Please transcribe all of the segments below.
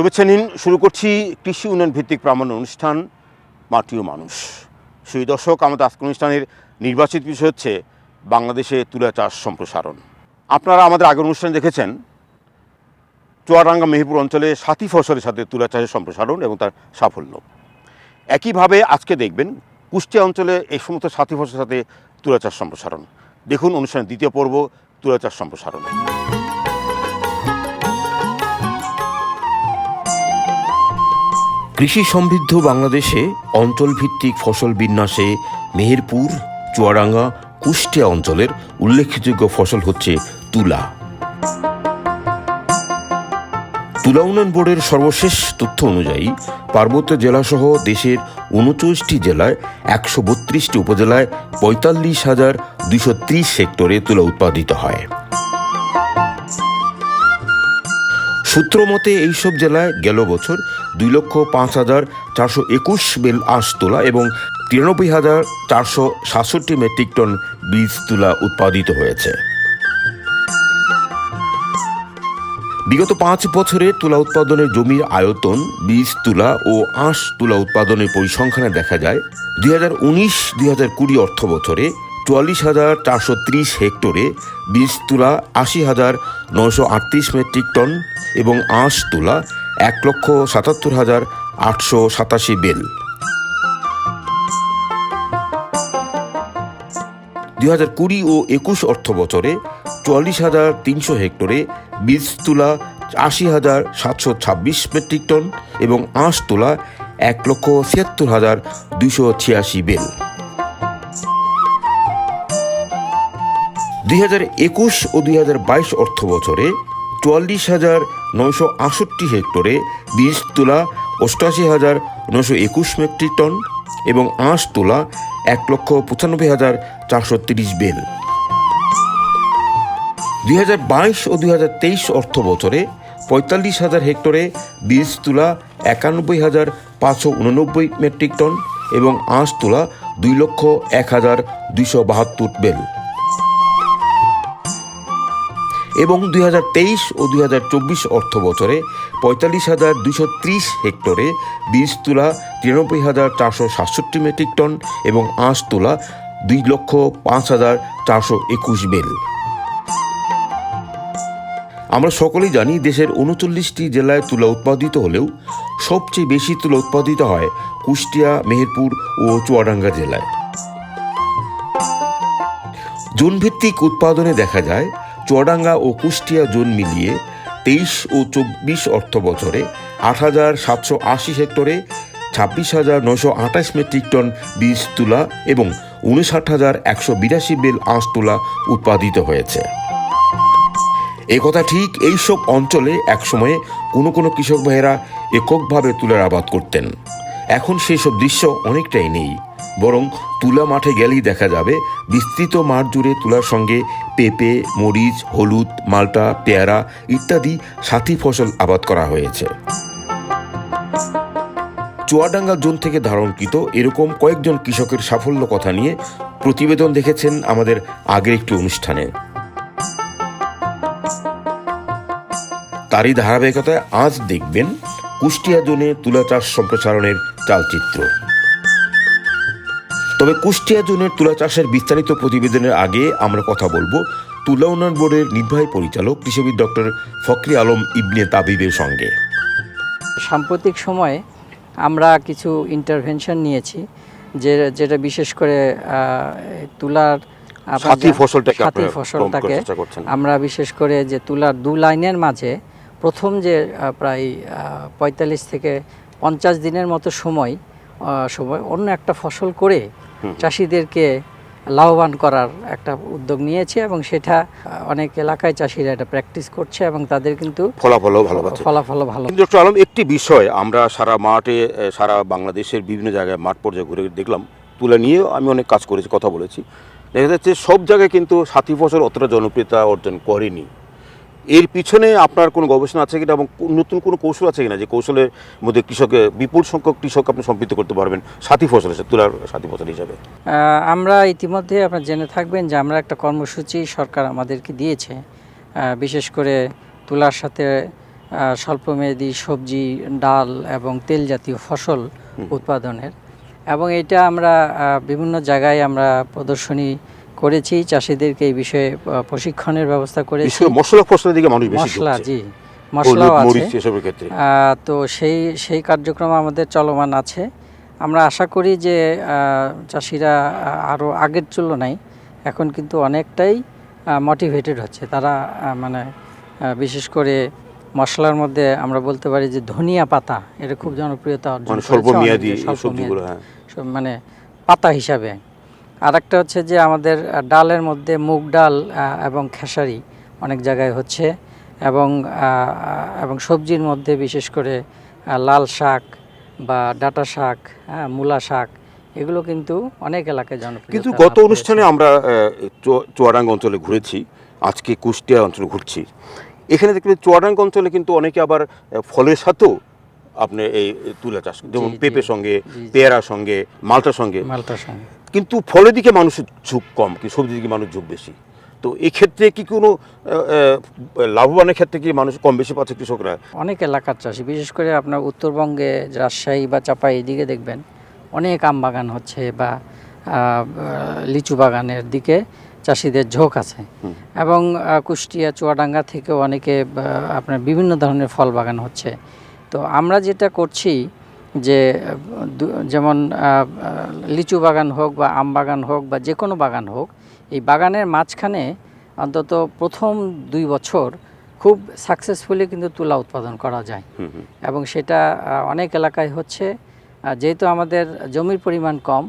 শুভেচ্ছা নিন, শুরু করছি কৃষি উন্নয়ন ভিত্তিক প্রামাণ্য অনুষ্ঠান মাটিও মানুষ। সেই দর্শক, আমাদের আজকের অনুষ্ঠানের নির্বাচিত বিষয় হচ্ছে বাংলাদেশে তুলা চাষ সম্প্রসারণ। আপনারা আমাদের আগের অনুষ্ঠানে দেখেছেন, চুয়াডাঙ্গা মেহেরপুর অঞ্চলে সাথী ফসলের সাথে তুলা চাষের সম্প্রসারণ এবং তার সাফল্য। একইভাবে আজকে দেখবেন, কুষ্টিয়া অঞ্চলে এই সমস্ত সাথী ফসলের সাথে তুলা চাষ সম্প্রসারণ। দেখুন অনুষ্ঠানের দ্বিতীয় পর্ব, তুলা চাষ সম্প্রসারণ। কৃষি সমৃদ্ধ বাংলাদেশে অঞ্চলভিত্তিক ফসল বিন্যাসে মেহেরপুর, চুয়াডাঙ্গা, কুষ্টিয়া অঞ্চলের উল্লেখযোগ্য ফসল হচ্ছে তুলা। তুলা উন্নয়ন বোর্ডের সর্বশেষ তথ্য অনুযায়ী, পার্বত্য জেলাসহ দেশের উনচল্লিশটি জেলায় একশো বত্রিশটি উপজেলায় পঁয়তাল্লিশ হাজার দুশো ত্রিশ হেক্টরে তুলা উৎপাদিত হয়। সূত্র মতে, এইসব জেলায় গেল বছর দুই লক্ষ পাঁচ হাজার চারশো একুশ বেল আঁশ তোলা এবং তিরানব্বই হাজার চারশো সাতষট্টি মেট্রিক টন বীজ তুলা উৎপাদিত হয়েছে। বিগত পাঁচ বছরে তুলা উৎপাদনের জমির আয়তন, বীজ তুলা ও আঁশ তুলা উৎপাদনের পরিসংখ্যানে দেখা যায়, দুই হাজার উনিশ দুই হাজার কুড়ি অর্থ বছরে চুয়াল্লিশ হাজার চারশো ত্রিশ হেক্টরে বীজ তুলা আশি হাজার নশো আটত্রিশ মেট্রিক টন এবং আঁশ তুলা এক লক্ষ সাতাত্তর হাজার আটশো সাতাশি বেল। দুই হাজার কুড়ি ও একুশ অর্থ বছরে চুয়াল্লিশ হাজার তিনশো হেক্টরে বীজ তুলা আশি হাজার সাতশো ছাব্বিশ মেট্রিক টন এবং আঁশ তুলা এক লক্ষ ছিয়াত্তর হাজার দুশো ছিয়াশি বেল। দুই হাজার একুশ ও দুই হাজার বাইশ অর্থ বছরে চুয়াল্লিশ হাজার নয়শো আটষট্টি হেক্টরে বীজ তুলা অষ্টআশি হাজার নশো একুশ মেট্রিক টন এবং আঁশ তুলা এক লক্ষ পঁচানব্বই হাজার চারশো তিরিশ বেল। দুই হাজার বাইশ ও দুই হাজার তেইশ অর্থ বছরে পঁয়তাল্লিশ হাজার হেক্টরে বীজ তুলা একানব্বই হাজার পাঁচশো উননব্বই মেট্রিক টন এবং আঁশ তুলা দুই লক্ষ এক হাজার দুইশো বাহাত্তর বেল। এবং দুই হাজার তেইশ ও দুই হাজার চব্বিশ অর্থ বছরে পঁয়তাল্লিশ হাজার দুইশো ত্রিশ হেক্টরে বীজ তুলা তিরানব্বই হাজার চারশো সাতষট্টি মেট্রিক টন এবং আঁশ তুলা দুই লক্ষ পাঁচ হাজার চারশো একুশ বেল। আমরা সকলেই জানি দেশের উনচল্লিশটি জেলায় তুলা উৎপাদিত হলেও সবচেয়ে বেশি তুলা উৎপাদিত হয় কুষ্টিয়া, মেহেরপুর ও চুয়াডাঙ্গা জেলায়। জোনভিত্তিক উৎপাদনে দেখা যায় চুয়াডাঙ্গা ও কুষ্টিয়া জোন মিলিয়ে তেইশ ও চব্বিশ অর্থ বছরে আট হাজার সাতশো আশি হেক্টরে ছাব্বিশ হাজার নশো আঠাশ মেট্রিক টন বীজ তুলা এবং উনষাট হাজার একশো বিরাশি বেল আঁশ তুলা উৎপাদিত হয়েছে। একথা ঠিক এইসব অঞ্চলে একসময়ে কোনো কোনো কৃষক ভাইয়েরা এককভাবে তুলার আবাদ করতেন। এখন সেই সব দৃশ্য অনেকটাই নেই। বরং তুলা মাঠে গেলেই দেখা যাবে বিস্তৃত মাঠ জুড়ে তুলার সঙ্গে পেঁপে, মরিচ, হলুদ, মালটা, পেয়ারা ইত্যাদি সাথী ফসল আবাদ করা হয়েছে। চুয়াডাঙ্গা জোন থেকে ধারণকৃত এরকম কয়েকজন কৃষকের সাফল্য কথা নিয়ে প্রতিবেদন দেখেছেন আমাদের আগের একটি অনুষ্ঠানে। তারই ধারাবাহিকতায় আজ দেখবেন কুষ্টিয়া জোনে তুলা চাষ সম্প্রসারণের চালচিত্র। তবে কুষ্টিয়া জোনের তুলা চাষের বিস্তারিত প্রতিবেদনের আগে আমরা কথা বলব তুলা উন্নয়ন বোর্ডের নির্বাহী পরিচালক কৃষিবিদ ডক্টর ফখরি আলম ইবনে তাবিবের সঙ্গে সাম্প্রতিক সময়ে আমরা কিছু ইন্টারভেনশন নিয়েছি যে যেটা বিশেষ করে তুলার সাথী ফসলটাকে সাথী। আমরা বিশেষ করে যে তুলার দু লাইনের মাঝে প্রথম যে প্রায় পঁয়তাল্লিশ থেকে পঞ্চাশ দিনের মতো সময় সময় অন্য একটা ফসল করে চাষিদেরকে লাভবান করার একটা উদ্যোগ নিয়েছে এবং সেটা অনেক এলাকায় চাষিরা এটা প্র্যাকটিস করছে এবং তাদের কিন্তু ফলাফলও ভালো ফলাফল ভালো। কিন্তু ডক্টর আলম একটি বিষয় আমরা সারা মাঠে সারা বাংলাদেশের বিভিন্ন জায়গায় মাঠ পর্যায়ে ঘুরে দেখলাম তুলে নিয়েও আমি অনেক কাজ করেছি কথা বলেছি। দেখা যাচ্ছে সব জায়গায় কিন্তু সাথী ফসল অতটা জনপ্রিয়তা অর্জন করেনি। এর পিছনে আপনার কোনো গবেষণা আছে কিনা এবং নতুন কোনো কৌশল আছে কিনা যে কৌশলের মধ্যে কৃষকে বিপুল সংখ্যক কৃষক আপনি সম্পৃক্ত করতে পারবেন সাথী ফসল হিসেবে তুলার সাথী ফসল হিসাবে? আমরা ইতিমধ্যে আপনার জেনে থাকবেন যে আমরা একটা কর্মসূচি সরকার আমাদেরকে দিয়েছে। বিশেষ করে তুলার সাথে স্বল্পমেয়াদী সবজি ডাল এবং তেল জাতীয় ফসল উৎপাদনের। এবং এটা আমরা বিভিন্ন জায়গায় আমরা প্রদর্শনী করেছি চাষিদেরকে এই বিষয়ে প্রশিক্ষণের ব্যবস্থা করেছি। করে মশলা ফসলের দিকে মানুষ মশলা জি মশলাও আছে। তো সেই সেই কার্যক্রম আমাদের চলমান আছে। আমরা আশা করি যে চাষিরা আরও আগের তুলনায় এখন কিন্তু অনেকটাই মোটিভেটেড হচ্ছে। তারা মানে বিশেষ করে মশলার মধ্যে আমরা বলতে পারি যে ধনিয়া পাতা এটা খুব জনপ্রিয়তা অর্জন মানে হ্যাঁ। মানে পাতা হিসাবে। আর একটা হচ্ছে যে আমাদের ডালের মধ্যে মুগ ডাল এবং খেসারি অনেক জায়গায় হচ্ছে এবং এবং সবজির মধ্যে বিশেষ করে লাল শাক বা ডাটা শাক হ্যাঁ মূলা শাক এগুলো কিন্তু অনেক এলাকায় জনপ্রিয় কিন্তু গত অনুষ্ঠানে আমরা আহ, চুয়া- অঞ্চলে ঘুরেছি আজকে কুষ্টিয়া অঞ্চলে ঘুরছি এখানে দেখবেন চুয়াডাঙ্গা অঞ্চলে কিন্তু অনেকে আবার ফলের সাথেও আপনি এই তুলা চাষ যেমন। পেঁপের সঙ্গে। পেয়ারার সঙ্গে মালটার সঙ্গে মালটার সঙ্গে কিন্তু ফলের দিকে মানুষের ঝুঁক কম কি সবজির দিকে মানুষ ঝুঁক বেশি। তো এক্ষেত্রে কি কোনো লাভবানের ক্ষেত্রে কি মানুষ কম বেশি পাচ্ছে কৃষকরা? অনেক এলাকার চাষি বিশেষ করে আপনার উত্তরবঙ্গে রাজশাহী বা চাপাই এদিকে দেখবেন অনেক আম বাগান হচ্ছে বা লিচু বাগানের দিকে চাষিদের ঝোঁক আছে। এবং কুষ্টিয়া চুয়াডাঙ্গা থেকেও অনেকে আপনার বিভিন্ন ধরনের ফল বাগান হচ্ছে। তো আমরা যেটা করছি যে যেমন লিচু বাগান হোক বা আম বাগান হোক বা যে কোনো বাগান হোক এই বাগানের মাঝখানে অন্তত প্রথম দুই বছর খুব সাকসেসফুলি কিন্তু তুলা উৎপাদন করা যায়। এবং সেটা অনেক এলাকায় হচ্ছে। যেহেতু আমাদের জমির পরিমাণ কম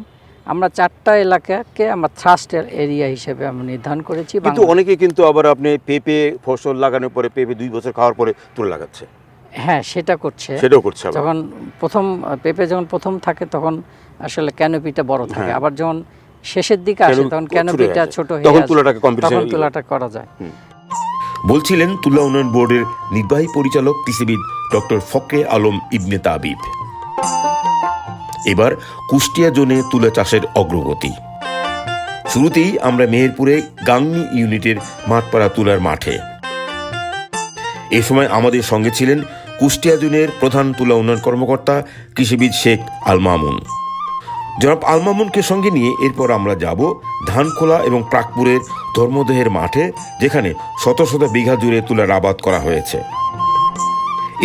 আমরা চারটা এলাকাকে আমরা থ্রাস্ট এরিয়া হিসেবে আমরা নির্ধারণ করেছি। কিন্তু অনেকে কিন্তু আবার আপনি পেঁপে ফসল লাগানোর পরে পেঁপে দুই বছর খাওয়ার পরে তুলে লাগাচ্ছে। হ্যাঁ সেটা করছে। সেটাও করছে যখন প্রথম পেঁপে যখন প্রথম থাকে তখন আসলে ক্যানোপিটা বড় থাকে। হ্যাঁ। আবার যখন শেষের দিকে আসে তখন ক্যানোপিটা ছোট হয়ে তখন তুলাটাকে তখন তুলাটা করা যায়। বলছিলেন তুলা উন্নয়ন বোর্ডের নির্বাহী পরিচালক কৃষিবিদ ডক্টর ফকরে আলম ইবনে তাবিব। এবার কুষ্টিয়া জোনে তুলা চাষের অগ্রগতি। শুরুতেই আমরা মেহেরপুরে গাংনি ইউনিটের মাঠপাড়া তুলার মাঠে। এ সময় আমাদের সঙ্গে ছিলেন কুষ্টিয়া জোনের প্রধান তুলা উন্নয়ন কর্মকর্তা কৃষিবিদ শেখ আল মামুন জনাব আল মামুনকে সঙ্গে নিয়ে এরপর আমরা যাব ধানখোলা এবং প্রাকপুরের ধর্মদেহের মাঠে, যেখানে শত শত বিঘা জুড়ে তুলার আবাদ করা হয়েছে।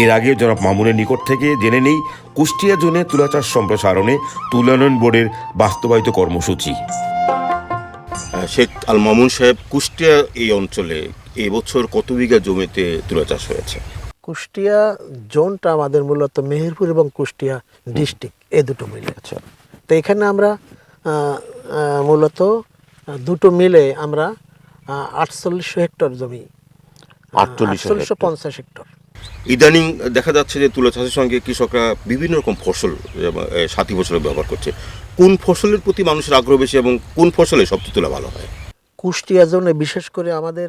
এর আগে জনাব মামুনের নিকট থেকে জেনে নেই কুষ্টিয়া জোনে তুলা চাষ সম্প্রসারণে তুলানয়ন বোর্ডের বাস্তবায়িত কর্মসূচি। শেখ আল মামুন সাহেব, কুষ্টিয়া এই অঞ্চলে এবছর কত বিঘা জমিতে তুলা চাষ হয়েছে? কুষ্টিয়া জোনটা আমাদের মূলত মেহেরপুর এবং কুষ্টিয়া ডিস্ট্রিক্ট এ দুটো মিলে। আচ্ছা। তো এখানে আমরা মূলত দুটো মিলে আমরা আটচল্লিশশো হেক্টর জমি আটচল্লিশশো পঞ্চাশ হেক্টর। ইদানিং দেখা যাচ্ছে যে তুলা চাষের সঙ্গে কৃষকরা বিভিন্ন রকম ফসল সাথী ফসলের ব্যবহার করছে। কোন ফসলের প্রতি মানুষের আগ্রহ বেশি এবং কোন ফসলে সবচেয়ে তুলা ভালো হয়? কুষ্টিয়া জোনে বিশেষ করে আমাদের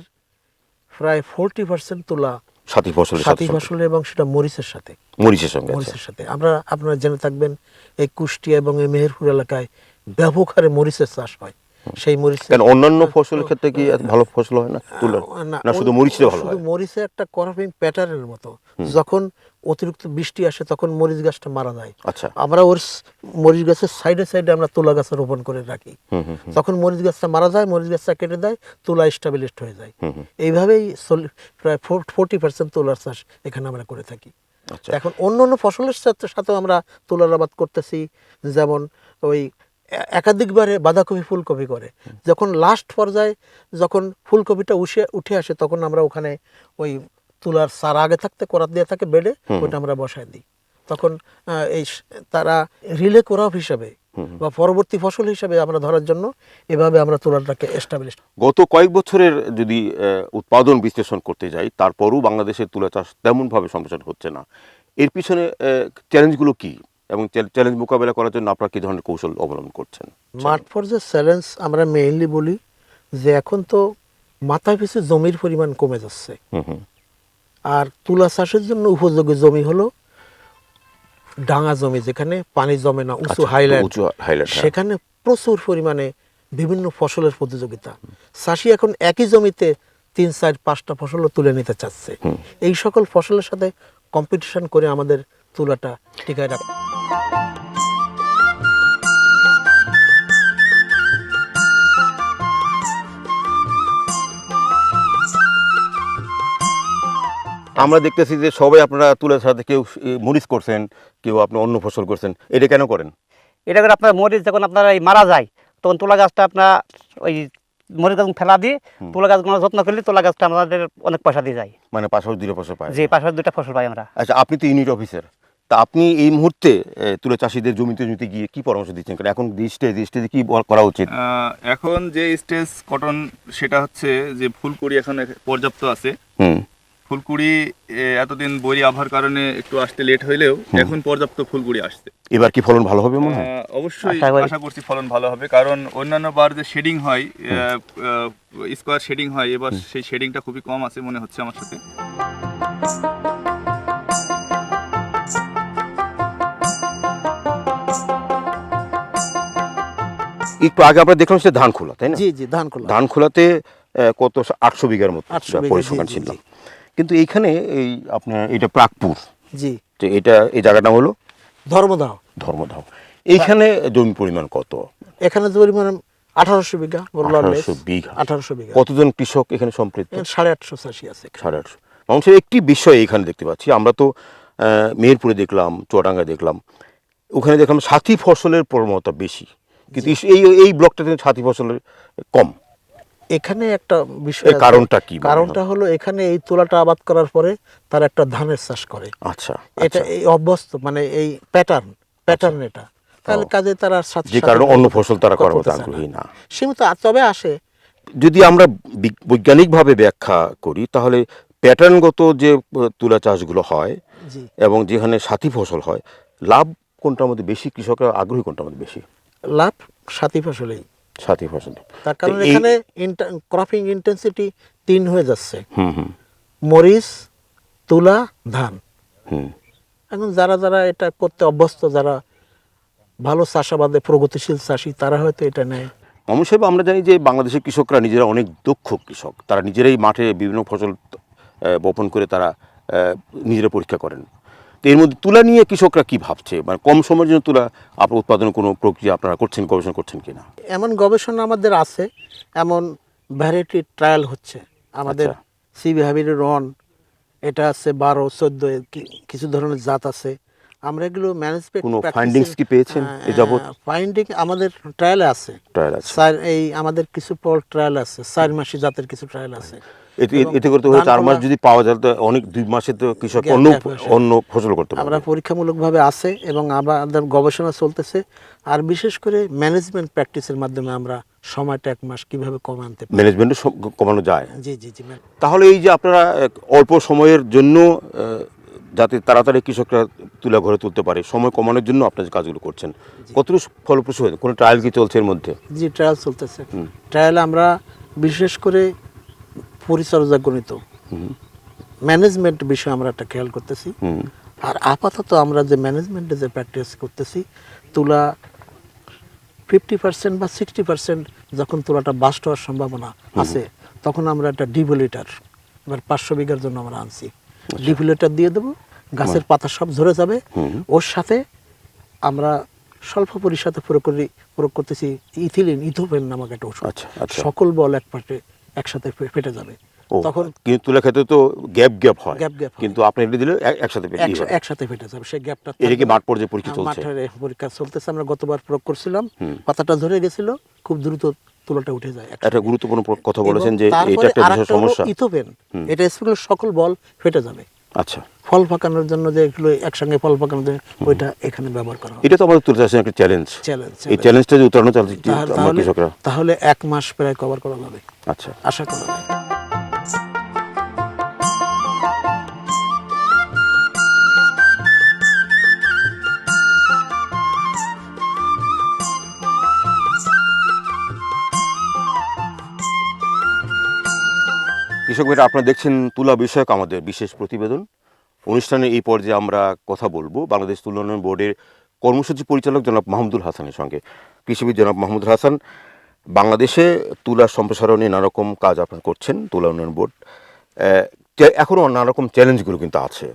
প্রায় ফোরটি পার্সেন্ট তোলা সাথী ফসলের সাথী ফসলের ফসল এবং সেটা মরিচের সাথে। মরিচের সঙ্গে আচ্ছা। মরিচের সাথে। আমরা আপনারা জেনে থাকবেন এই কুষ্টিয়া এবং এই মেহেরপুর এলাকায় ব্যাপক হারে মরিচের চাষ হয়। সেই মরিচ কেন অন্যান্য ফসলের ক্ষেত্রে কি ভালো ফসল হয় না তুলার না শুধু মরিচে ভালো হয়? মরিচে একটা ক্রপিং প্যাটার্নের মতো। যখন অতিরিক্ত বৃষ্টি আসে তখন মরিচ গাছটা মারা যায়। আচ্ছা। আমরা ওর মরিচ গাছের সাইডে সাইডে আমরা তুলা গাছ রোপণ করে রাখি। তখন মরিচ গাছটা মারা যায় মরিচ গাছটা কেটে দেয় তুলা স্টাবলিশড হয়ে যায়। এইভাবেই প্রায় ফোরটি পার্সেন্ট তুলার চাষ এখানে আমরা করে থাকি। আচ্ছা। এখন অন্য অন্য ফসলের সাথে সাথেও আমরা তুলার আবাদ করতেছি। যেমন ওই একাধিকবারে বাঁধাকপি ফুলকপি করে। যখন লাস্ট পর্যায়ে যখন ফুলকপিটা উঠে উঠে আসে তখন আমরা ওখানে ওই তুলার সার আগে থাকতে করাত দিয়ে থাকে বেডে ওটা আমরা বসায় দিই। তখন এই তারা রিলে ক্রপ হিসাবে বা পরবর্তী ফসল হিসাবে আমরা ধরার জন্য এভাবে আমরা তুলাটাকে এস্টাবলিশ গত কয়েক বছরের যদি উৎপাদন বিশ্লেষণ করতে যাই তারপরও বাংলাদেশের তুলা চাষ তেমনভাবে সম্প্রসারণ হচ্ছে না। এর পিছনে চ্যালেঞ্জগুলো কি? এবং চ্যালেঞ্জ মোকাবেলা করার জন্য আপনারা কি ধরনের কৌশল অবলম্বন করছেন? মাঠ পর্যায়ে চ্যালেঞ্জ আমরা মেইনলি বলি যে এখন তো মাথায় পিছু জমির পরিমাণ কমে যাচ্ছে। আর তুলা চাষের জন্য উপযোগী জমি হলো ডাঙা জমি যেখানে পানি জমে না উঁচু আচ্ছা, হাইল্যান্ড। সেখানে প্রচুর পরিমাণে বিভিন্ন ফসলের প্রতিযোগিতা। চাষি এখন একই জমিতে তিন চার পাঁচটা ফসলও তুলে নিতে চাচ্ছে। এই সকল ফসলের সাথে কম্পিটিশন করে আমাদের তুলাটা টিকায় রাখা। আমরা দেখতেছি যে সবাই আপনারা তুলার সাথে কেউ মরিচ করছেন কেউ আপনি অন্য ফসল করছেন এটা কেন করেন? এটা করে আপনার মরিচ যখন আপনারা এই মারা যায় তখন তুলা গাছটা আপনার ওই মরিচ গাছ ফেলা দিয়ে তুলা গাছগুলো যত্ন করলে তুলা গাছটা আমাদের অনেক পয়সা দিয়ে যায়। মানে পাশাপাশি দুটো ফসল পাই যে পাশে দুটা ফসল পাই আমরা। আচ্ছা আপনি তো ইউনিট অফিসার তা আপনি এই মুহূর্তে তুলা চাষিদের জমিতে জমিতে গিয়ে কি পরামর্শ দিচ্ছেন? কারণ এখন স্টেজ স্টেজে কি বল- করা উচিত? এখন যে স্টেজ কটন সেটা হচ্ছে যে ফুলকুড়ি এখন পর্যাপ্ত আছে। হুম। ফুলকুড়ি এতদিন বই আবহাওয়ার কারণে একটু আসতে লেট হইলেও এখন পর্যাপ্ত ফুলকুড়ি আসছে। এবার কি ফলন ভালো হবে মনে হয়? অবশ্যই আশা করছি ফলন ভালো হবে কারণ অন্যান্য বার যে শেডিং হয় স্কোয়ার শেডিং হয় এবার সেই শেডিংটা খুবই কম আছে মনে হচ্ছে আমার সাথে। একটু আগে আমরা দেখলাম সে ধান খোলা তাই না? জি জি ধান খোলা ধান খোলাতে কত আটশো বিঘার মতো 800 পরিসংখ্যান ছিল। কিন্তু এইখানে এই আপনার এটা প্রাকপুর জি। তো এটা এই জায়গাটা হলো? ধর্মদাহ ধর্মধাম। এইখানে জমি পরিমাণ কত? এখানে পরিমাণ আঠারোশো বিঘা আঠারোশো বিঘা। আঠারোশো বিঘা। কতজন কৃষক এখানে সম্পৃক্ত? সাড়ে আটশো চাষি আছে সাড়ে আটশো। মানুষের একটি বিষয় এখানে দেখতে পাচ্ছি। আমরা তো মেহেরপুরে দেখলাম চুয়াডাঙ্গা দেখলাম। ওখানে দেখলাম সাথী ফসলের প্রবণতা বেশি। কিন্তু এই এই ব্লকটাতে সাথী ফসলের কম। এখানে একটা বিষয় কারণটা কি কারণটা হলো এখানে এই তুলাটা আবাদ করার পরে তার একটা ধানের চাষ করে। আচ্ছা এটা আচ্ছা। এই অভ্যস্ত মানে এই প্যাটার্ন প্যাটার্ন এটা। তাহলে কাজে তারা সাথে যে কারণে অন্য ফসল তারা করার করতে। আগ্রহী না। সীমিত তবে আসে। যদি আমরা বৈজ্ঞানিকভাবে ব্যাখ্যা করি তাহলে প্যাটার্নগত যে তুলা চাষগুলো হয় এবং যেখানে সাথী ফসল হয় লাভ কোনটার মধ্যে বেশি কৃষকরা আগ্রহী কোনটার মধ্যে বেশি? লাভ সাথী ফসলেই। সাথী ফসল তার কারণ এখানে ক্রপিং ইন্টেন্সিটি তিন হয়ে যাচ্ছে। হুম হুম। মরিচ তুলা ধান। হুম। এখন যারা যারা এটা করতে অভ্যস্ত যারা ভালো চাষাবাদে প্রগতিশীল চাষি তারা হয়তো এটা নেয়। মামুন সাহেব আমরা জানি যে বাংলাদেশের কৃষকরা নিজেরা অনেক দক্ষ কৃষক। তারা নিজেরাই মাঠে বিভিন্ন ফসল বপন করে তারা নিজেরা পরীক্ষা করেন। তো এর মধ্যে তুলা নিয়ে কৃষকরা কি ভাবছে? মানে কম সময়ের জন্য তুলা আপনার উৎপাদনের কোনো প্রক্রিয়া আপনারা করছেন গবেষণা করছেন কিনা? এমন গবেষণা আমাদের আছে এমন ভ্যারাইটি ট্রায়াল হচ্ছে। আমাদের আচ্ছা। সিবি হাবির রন এটা আছে বারো চোদ্দ কিছু ধরনের জাত আছে। আমরা এগুলো ম্যানেজমেন্ট কোনো findings কি পেয়েছেন এ যাবৎ? ফাইন্ডিং আমাদের ট্রায়ালে আছে। ট্রায়াল আছে। স্যার এই আমাদের কিছু পল ট্রায়াল আছে চার মাসি জাতের কিছু ট্রায়াল আছে। এতে করতে হলে চার মাস যদি পাওয়া যায় তো অনেক দুই মাসে তো কৃষক অন্য অন্য ফসল করতে আমরা পরীক্ষামূলকভাবে আছে এবং আমাদের গবেষণা চলতেছে। আর বিশেষ করে ম্যানেজমেন্ট প্র্যাকটিসের মাধ্যমে আমরা সময়টা এক মাস কীভাবে কমে আনতে পারি ম্যানেজমেন্টে কমানো যায়। জি জি জি তাহলে এই যে আপনারা অল্প সময়ের জন্য যাতে তাড়াতাড়ি কৃষকরা তুলে ঘরে তুলতে পারে সময় কমানোর জন্য আপনারা যে কাজগুলো করছেন কতটুকু ফলপ্রসূ হয়েছে? কোনো ট্রায়াল কি চলছে এর মধ্যে? জি ট্রায়াল চলতেছে। ট্রায়ালে আমরা বিশেষ করে পরিচর্যা গণিত। ম্যানেজমেন্ট বিষয়ে আমরা একটা খেয়াল করতেছি। আর আপাতত আমরা যে ম্যানেজমেন্টে যে প্র্যাকটিস করতেছি তুলা ফিফটি পার্সেন্ট বা সিক্সটি পার্সেন্ট যখন তুলাটা বাস্ট হওয়ার সম্ভাবনা আছে তখন আমরা একটা ডিভোলিটার এবার পাঁচশো বিঘার জন্য আমরা আনছি। ডিভোলিটার দিয়ে দেবো গাছের পাতা সব ঝরে যাবে। ওর সাথে আমরা স্বল্প পরিসাথে প্রয়োগ করি প্রয়োগ করতেছি ইথিলিন ইথোপেন নামক একটা ওষুধ। আচ্ছা, আচ্ছা। সকল বল এক পাটে একসাথে ফেটে যাবে। তখন কিন্তু তুলা ক্ষেত্রে তো গ্যাপ গ্যাপ হয়। গ্যাপ গ্যাপ কিন্তু আপনি এটা দিলে একসাথে একসাথে ফেটে যাবে। সেই গ্যাপটা এটা কি মাঠ পর্যায়ে পরীক্ষা হ্যাঁ, চলছে? মাঠের পরীক্ষা চলতেছে। আমরা গতবার প্রয়োগ করছিলাম। পাতাটা ধরে গেছিল। খুব দ্রুত তুলাটা উঠে যায় একটা গুরুত্বপূর্ণ কথা বলেছেন যে এটা একটা বিশাল সমস্যা। এটা সকল বল ফেটে যাবে। আচ্ছা। ফল পাকানোর জন্য যে এগুলো একসঙ্গে ফল পাকানোর জন্য ওইটা এখানে ব্যবহার করা এটা তো আমাদের তুলে আসছে একটা চ্যালেঞ্জ চ্যালেঞ্জ এই চ্যালেঞ্জটা যে উত্তরণ চালছে কৃষকরা। তাহলে এক মাস প্রায় কভার করা যাবে। আচ্ছা। আশা করা যায়। কৃষক ভাইরা, আপনারা দেখছেন তুলা বিষয়ক আমাদের বিশেষ প্রতিবেদন। অনুষ্ঠানে এই পর্যায়ে আমরা কথা বলব বাংলাদেশ তুলা উন্নয়ন বোর্ডের কর্মসূচি পরিচালক জনাব মাহমুদুল হাসানের সঙ্গে। কৃষিবিদ জনাব মাহমুদুল হাসান, বাংলাদেশে তুলা সম্প্রসারণে নানারকম কাজ আপনারা করছেন তুলা উন্নয়ন বোর্ড। এখনও নানারকম চ্যালেঞ্জগুলো কিন্তু আছে।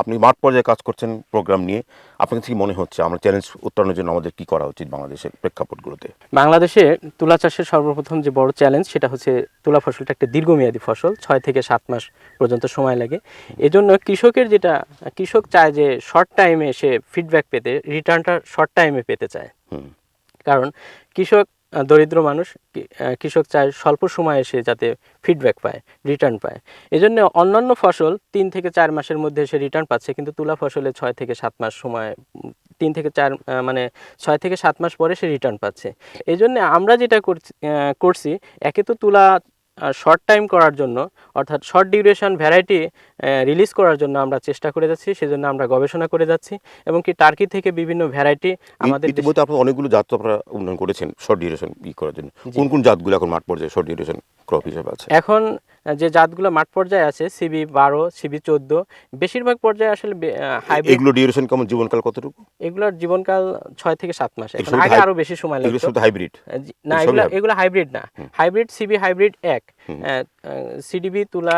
আপনি মাঠ পর্যায়ে কাজ করছেন প্রোগ্রাম নিয়ে আপনার কি মনে হচ্ছে? আমরা চ্যালেঞ্জ উত্তরণের জন্য আমাদের কি করা উচিত বাংলাদেশের প্রেক্ষাপটগুলোতে? বাংলাদেশে তুলা চাষের সর্বপ্রথম যে বড় চ্যালেঞ্জ সেটা হচ্ছে তুলা ফসলটা একটা দীর্ঘমেয়াদী ফসল ছয় থেকে সাত মাস পর্যন্ত সময় লাগে। এজন্য কৃষকের যেটা কৃষক চায় যে শর্ট টাইমে সে ফিডব্যাক পেতে রিটার্নটা শর্ট টাইমে পেতে চায়। কারণ কৃষক দরিদ্র মানুষ কৃষক চায় স্বল্প সময়ে এসে যাতে ফিডব্যাক পায় রিটার্ন পায়। এই এজন্য অন্যান্য ফসল তিন থেকে চার মাসের মধ্যে সে রিটার্ন পাচ্ছে, কিন্তু তুলা ফসলে ছয় থেকে সাত মাস সময়, তিন থেকে চার মানে ছয় থেকে সাত মাস পরে সে রিটার্ন পাচ্ছে। এই জন্য আমরা যেটা করছি করছি, একে তো তুলা শর্ট টাইম করার জন্য অর্থাৎ শর্ট ডিউরেশন ভ্যারাইটি রিলিজ করার জন্য আমরা চেষ্টা করে যাচ্ছি সেজন্য আমরা গবেষণা করে যাচ্ছি এবং কি টার্কি থেকে বিভিন্ন ভ্যারাইটি আমাদের ইতিমধ্যে আপনারা অনেকগুলো জাত আপনারা উন্নয়ন করেছেন শর্ট ডিউরেশন ই করার জন্য। কোন কোন জাতগুলো এখন মাঠ পর্যায়ে শর্ট ডিউরেশন ক্রপ হিসেবে আছে। এখন যে জাতগুলো মাঠ পর্যায়ে আছে সিবি বারো সিবি চোদ্দ বেশিরভাগ পর্যায়ে আসলে হাইব্রিড এগুলো ডিউরেশন কেমন? জীবনকাল কতটুকু? এগুলোর জীবনকাল ছয় থেকে সাত মাস। এখন আগে আরও বেশি সময় এগুলো শুধু হাইব্রিড না এগুলো এগুলো হাইব্রিড না। হাইব্রিড সিবি হাইব্রিড এক। সিডিবি তুলা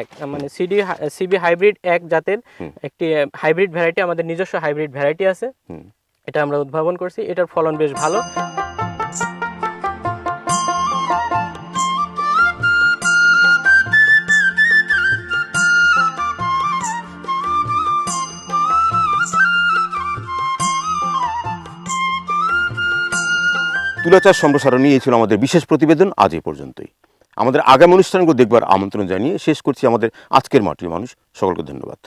এক। মানে সিডি সিবি হাইব্রিড এক জাতের একটি হাইব্রিড ভ্যারাইটি আমাদের নিজস্ব হাইব্রিড ভ্যারাইটি আছে। এটা আমরা উদ্ভাবন করছি। এটার ফলন বেশ ভালো। তুলা চাষ সম্প্রসারণ নিয়ে ছিল আমাদের বিশেষ প্রতিবেদন আজ এই পর্যন্তই। আমাদের আগামী অনুষ্ঠানগুলো দেখবার আমন্ত্রণ জানিয়ে শেষ করছি আমাদের আজকের মাটির মানুষ। সকলকে ধন্যবাদ।